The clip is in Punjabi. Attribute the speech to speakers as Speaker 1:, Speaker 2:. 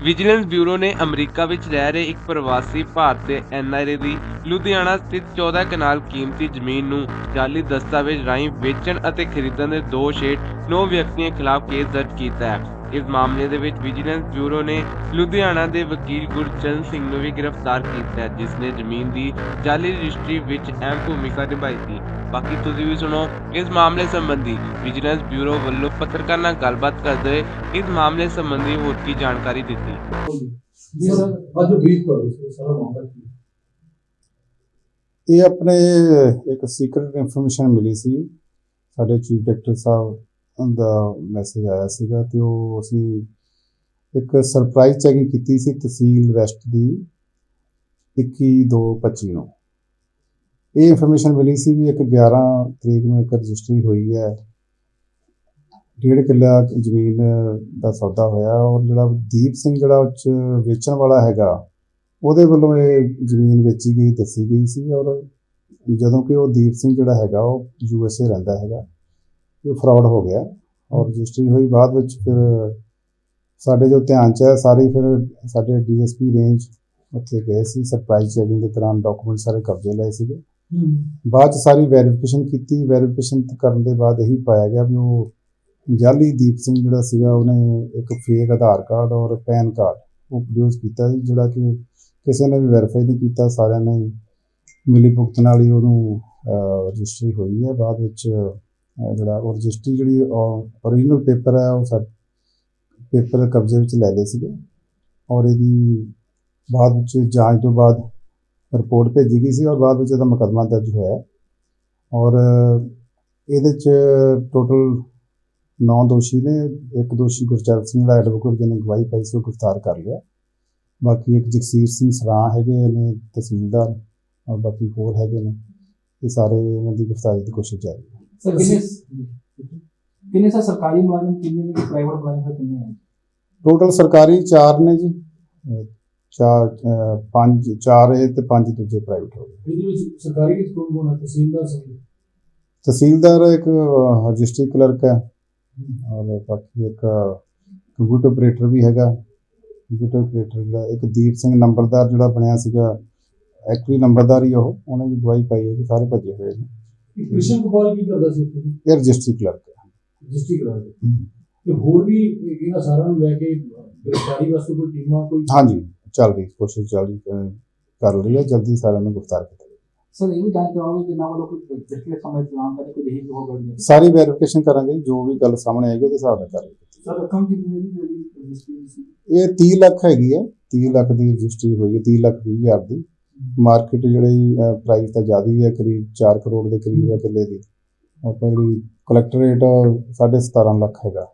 Speaker 1: ਵਿਜੀਲੈਂਸ ਬਿਊਰੋ ਨੇ ਅਮਰੀਕਾ ਵਿੱਚ ਰਹਿ ਰਹੇ ਇੱਕ ਪ੍ਰਵਾਸੀ ਭਾਰਤੀ ਐਨਆਰਏ ਦੀ ਲੁਧਿਆਣਾ ਸਥਿਤ 14 ਕਨਾਲ ਕੀਮਤੀ ਜ਼ਮੀਨ ਨੂੰ ਜਾਲੀ ਦਸਤਾਵੇਜ਼ ਰਾਹੀਂ ਵੇਚਣ ਅਤੇ ਖਰੀਦਣ ਦੇ ਦੋਸ਼ ਹੇਠ 9 ਵਿਅਕਤੀਆਂ ਖਿਲਾਫ ਕੇਸ ਦਰਜ ਕੀਤਾ ਹੈ। ਇਸ ਮਾਮਲੇ ਦੇ ਵਿੱਚ ਵਿਜੀਲੈਂਸ ਬਿਊਰੋ ਨੇ ਲੁਧਿਆਣਾ ਦੇ ਵਕੀਲ ਗੁਰਚਰਨ ਸਿੰਘ ਨੂੰ ਵੀ ਗ੍ਰਿਫਤਾਰ ਕੀਤਾ ਹੈ ਜਿਸ ਨੇ ਜ਼ਮੀਨ ਦੀ ਜਾਲੀ ਰਜਿਸਟਰੀ ਵਿੱਚ ਅਹਿਮ ਭੂਮਿਕਾ ਨਿਭਾਈ ਸੀ। ਬਾਕੀ ਤੁਸੀਂ ਵੀ ਸੁਣੋ ਇਸ ਮਾਮਲੇ ਸੰਬੰਧੀ ਵਿਜੀਲੈਂਸ ਬਿਊਰੋ ਵੱਲੋਂ ਪੱਤਰਕਾਰ ਨਾਲ ਗੱਲਬਾਤ ਕਰਦੇ ਹੋਏ ਇਸ ਮਾਮਲੇ ਸੰਬੰਧੀ ਹੋਰ ਕੀ ਜਾਣਕਾਰੀ ਦਿੱਤੀ?
Speaker 2: ਜੀ ਸਰ ਅੱਜ ਬਰੀਫ ਕਰੋ ਸਰ ਸਾਰਾ ਮਾਮਲਾ ਕੀ ਹੈ?
Speaker 3: ਇਹ ਆਪਣੇ ਇੱਕ ਸੀਕ੍ਰੀਟ ਇਨਫੋਰਮੇਸ਼ਨ ਮਿਲੀ ਸੀ। ਸਾਡੇ ਚੀਫ ਡਾਇਰੈਕਟਰ ਸਾਹਿਬ ਦਾ ਮੈਸੇਜ ਆਇਆ ਸੀਗਾ ਤੇ ਉਹ ਅਸੀਂ ਇੱਕ ਸਰਪ੍ਰਾਈਜ਼ ਚੈਕਿੰਗ ਕੀਤੀ ਸੀ ਤਹਿਸੀਲ ਵੈਸਟ ਦੀ 21/2/25 ਨੂੰ। ਇਹ ਇਨਫੋਰਮੇਸ਼ਨ ਮਿਲੀ ਸੀ ਵੀ ਇੱਕ 11 ਤਰੀਕ ਨੂੰ ਇੱਕ ਰਜਿਸਟਰੀ ਹੋਈ ਹੈ। ਡੇਢ ਕਿੱਲਾ ਜ਼ਮੀਨ ਦਾ ਸੌਦਾ ਹੋਇਆ ਔਰ ਜਿਹੜਾ ਦੀਪ ਸਿੰਘ ਜਿਹੜਾ ਉਹ 'ਚ ਵੇਚਣ ਵਾਲਾ ਹੈਗਾ, ਉਹਦੇ ਵੱਲੋਂ ਇਹ ਜ਼ਮੀਨ ਵੇਚੀ ਗਈ, ਦੱਸੀ ਗਈ ਸੀ ਔਰ ਜਦੋਂ ਕਿ ਉਹ ਦੀਪ ਸਿੰਘ ਜਿਹੜਾ ਹੈਗਾ, ਉਹ ਯੂ ਐਸ ਏ ਰਹਿੰਦਾ ਹੈਗਾ। ਇਹ ਫਰਾਡ ਹੋ ਗਿਆ ਔਰ ਰਜਿਸਟਰੀ ਹੋਈ ਬਾਅਦ ਵਿੱਚ ਫਿਰ ਸਾਡੇ ਜੋ ਧਿਆਨ ਚ ਹੈ ਸਾਰੇ ਫਿਰ ਸਾਡੇ ਡੀਐਸਪੀ ਰੇਂਜ ਉੱਥੇ ਗਏ ਸੀ ਸਰਪ੍ਰਾਈਜ਼ ਚੈਕਿੰਗ ਦੇ ਦੌਰਾਨ ਡਾਕੂਮੈਂਟ ਸਾਰੇ ਕਬਜ਼ੇ ਲਏ ਸੀਗੇ। ਬਾਅਦ ਚ ਸਾਰੀ ਵੈਰੀਫਿਕੇਸ਼ਨ ਕੀਤੀ ਵੈਰੀਫਿਕੇਸ਼ਨ ਕਰਨ ਦੇ ਬਾਅਦ ਇਹੀ ਪਾਇਆ ਗਿਆ ਵੀ ਉਹ ਜਾਲੀ ਦੀਪ ਸਿੰਘ ਜਿਹੜਾ ਸੀਗਾ ਉਹਨੇ ਇੱਕ ਫੇਕ ਆਧਾਰ ਕਾਰਡ ਔਰ ਪੈਨ ਕਾਰਡ ਉਹ ਪ੍ਰੋਡਿਊਸ ਕੀਤਾ ਸੀ ਜਿਹੜਾ ਕਿ ਕਿਸੇ ਨੇ ਵੀ ਵੈਰੀਫਾਈ ਨਹੀਂ ਕੀਤਾ ਸਾਰਿਆਂ ਨੇ ਮਿਲੀ ਭੁਗਤ ਨਾਲ ਹੀ ਉਹਨੂੰ ਰਜਿਸਟਰੀ ਹੋਈ ਹੈ। ਬਾਅਦ ਵਿੱਚ ਜਿਹੜਾ ਉਹ ਰਜਿਸਟਰੀ ਜਿਹੜੀ ਓਰੀਜਨਲ ਪੇਪਰ ਹੈ, ਉਹ ਸਾ ਪੇਪਰ ਕਬਜ਼ੇ ਵਿੱਚ ਲੈ ਲਏ ਸੀਗੇ ਔਰ ਇਹਦੀ ਬਾਅਦ ਵਿੱਚ ਜਾਂਚ ਤੋਂ ਬਾਅਦ ਰਿਪੋਰਟ ਭੇਜੀ ਗਈ ਸੀ ਔਰ ਬਾਅਦ ਵਿੱਚ ਇਹਦਾ ਮੁਕੱਦਮਾ ਦਰਜ ਹੋਇਆ ਔਰ ਇਹਦੇ ਚ ਟੋਟਲ 9 ਦੋਸ਼ੀ ਨੇ, ਇੱਕ ਦੋਸ਼ੀ ਗੁਰਚਰਨ ਸਿੰਘ ਦਾ ਐਡਵੋਕੇਟ ਜਿਹਨੇ ਗਵਾਹੀ ਪਾਈ ਸੀ, ਉਹ ਗ੍ਰਿਫਤਾਰ ਕਰ ਲਿਆ। ਬਾਕੀ ਇੱਕ ਜਗਸੀਰ ਸਿੰਘ ਸਰਾਂ ਹੈਗੇ ਨੇ ਤਹਿਸੀਲਦਾਰ ਔਰ ਬਾਕੀ ਹੋਰ ਹੈਗੇ ਨੇ, ਇਹ ਸਾਰੇ ਇਹਨਾਂ ਦੀ ਗ੍ਰਿਫਤਾਰੀ ਦੀ ਕੋਸ਼ਿਸ਼ ਜਾਰੀ ਹੈ।
Speaker 2: ਸਰ ਕਿੰਨੇ ਕਿੰਨੇ ਸਰ ਸਰਕਾਰੀ ਮੁਲਾਜ਼ਮ ਕਿੰਨੇ ਨੇ ਪ੍ਰਾਈਵੇਟ ਮੁਲਾਜ਼ਮ ਕਿੰਨੇ ਹੈ
Speaker 3: ਟੋਟਲ ਸਰਕਾਰੀ 4 ਨੇ ਜੀ। ਅਹ ਚਾਰ ਅਹ ਪੰਜ ਚਾਰ ਇਹ ਤੇ ਪੰਜ ਦੂਜੇ ਪ੍ਰਾਈਵੇਟ ਹੋ ਗਏ।
Speaker 2: ਇਹਦੇ ਵਿੱਚ ਸਰਕਾਰੀ ਵਿੱਚ ਕੌਣ ਕੌਣ ਹੈ ਤਹਿਸੀਲਦਾਰ
Speaker 3: ਇੱਕ ਰਜਿਸਟਰੀ ਕਲਰਕ ਹੈ। ਔਰ ਬਾਕੀ ਇੱਕ ਕੰਪਿਊਟਰ ਆਪਰੇਟਰ ਵੀ ਹੈਗਾ। ਕੰਪਿਊਟਰ ਆਪਰੇਟਰ ਜਿਹੜਾ ਇੱਕ ਦੀਪ ਸਿੰਘ ਨੰਬਰਦਾਰ ਜਿਹੜਾ ਬਣਿਆ ਸੀਗਾ। ਐਕਚੁਅਲੀ ਨੰਬਰਦਾਰ ਹੀ ਉਹ। ਉਹਨੇ ਵੀ ਗਵਾਹੀ ਪਾਈ ਹੈ ਕਿ ਸਾਰੇ ਭੱਜੇ ਹੋਏ ਨੇ।
Speaker 2: ਕ੍ਰਿਸ਼ਨ ਗੋਪਾਲ ਕੀ ਕਰਦਾ ਸੀ ਇੱਥੇ?
Speaker 3: ਇਹ ਰਜਿਸਟਰੀ ਕਲਰਕ ਹੈ।
Speaker 2: ਰਜਿਸਟਰੀ ਕਰਾ ਦੇ ਤੇ ਹੋਰ ਵੀ ਇਹਨਾਂ ਸਾਰਿਆਂ ਨੂੰ ਲੈ ਕੇ ਗ੍ਰਿਫਤਾਰੀ ਵਾਸਤੇ ਕੋਈ ਟੀਮਾਂ ਕੋਈ
Speaker 3: ਹਾਂਜੀ ਚੱਲ ਰਹੀ ਕੋਸ਼ਿਸ਼ ਚੱਲ ਰਹੀ ਅਹ ਕਰ ਰਹੀ ਹੈ। ਜਲਦੀ ਸਾਰਿਆਂ ਨੂੰ ਗ੍ਰਿਫਤਾਰ ਕੀਤਾ ਜਾਏਗਾ।
Speaker 2: ਸਰ ਇਹ ਵੀ ਜਾਣ ਚਾਹੋਗੇ ਕਿ ਨਾ ਵੱਲੋਂ ਕੋਈ ਪਿਛਲੇ ਸਮੇਂ ਦੌਰਾਨ ਕਦੇ ਕੋਈ ਇਹੀ ਹੋ ਗਈ
Speaker 3: ਸਾਰੀ ਵੈਰੀਫਿਕੇਸ਼ਨ ਕਰਾਂਗੇ ਜੋ ਵੀ ਗੱਲ ਸਾਹਮਣੇ ਆਏਗੀ ਉਹਦੇ ਹਿਸਾਬ ਨਾਲ ਕਰਾਂਗੇ
Speaker 2: ਸਰ ਰਕਮ ਕਿੰਨੀ ਹੈ ਜੀ ਜਿਹੜੀ ਰਜਿਸਟਰੀ ਸੀ?
Speaker 3: ਇਹ 30 ਲੱਖ ਹੈਗੀ ਹੈ। 30 ਲੱਖ ਦੀ ਰਜਿਸਟਰੀ ਹੋਈ ਹੈ 30 ਲੱਖ 20 ਹਜ਼ਾਰ ਦੀ। ਮਾਰਕੀਟ ਜਿਹੜੀ ਪ੍ਰਾਈਸ ਤਾਂ ਜ਼ਿਆਦਾ ਹੀ ਹੈ, ਕਰੀਬ 4 ਕਰੋੜ ਦੇ ਕਰੀਬ ਹੈ ਕਿੱਲੇ ਦੀ। ਆਪਾਂ ਜਿਹੜੀ ਕਲੈਕਟਰ ਰੇਟ 17.5 ਲੱਖ ਹੈਗਾ।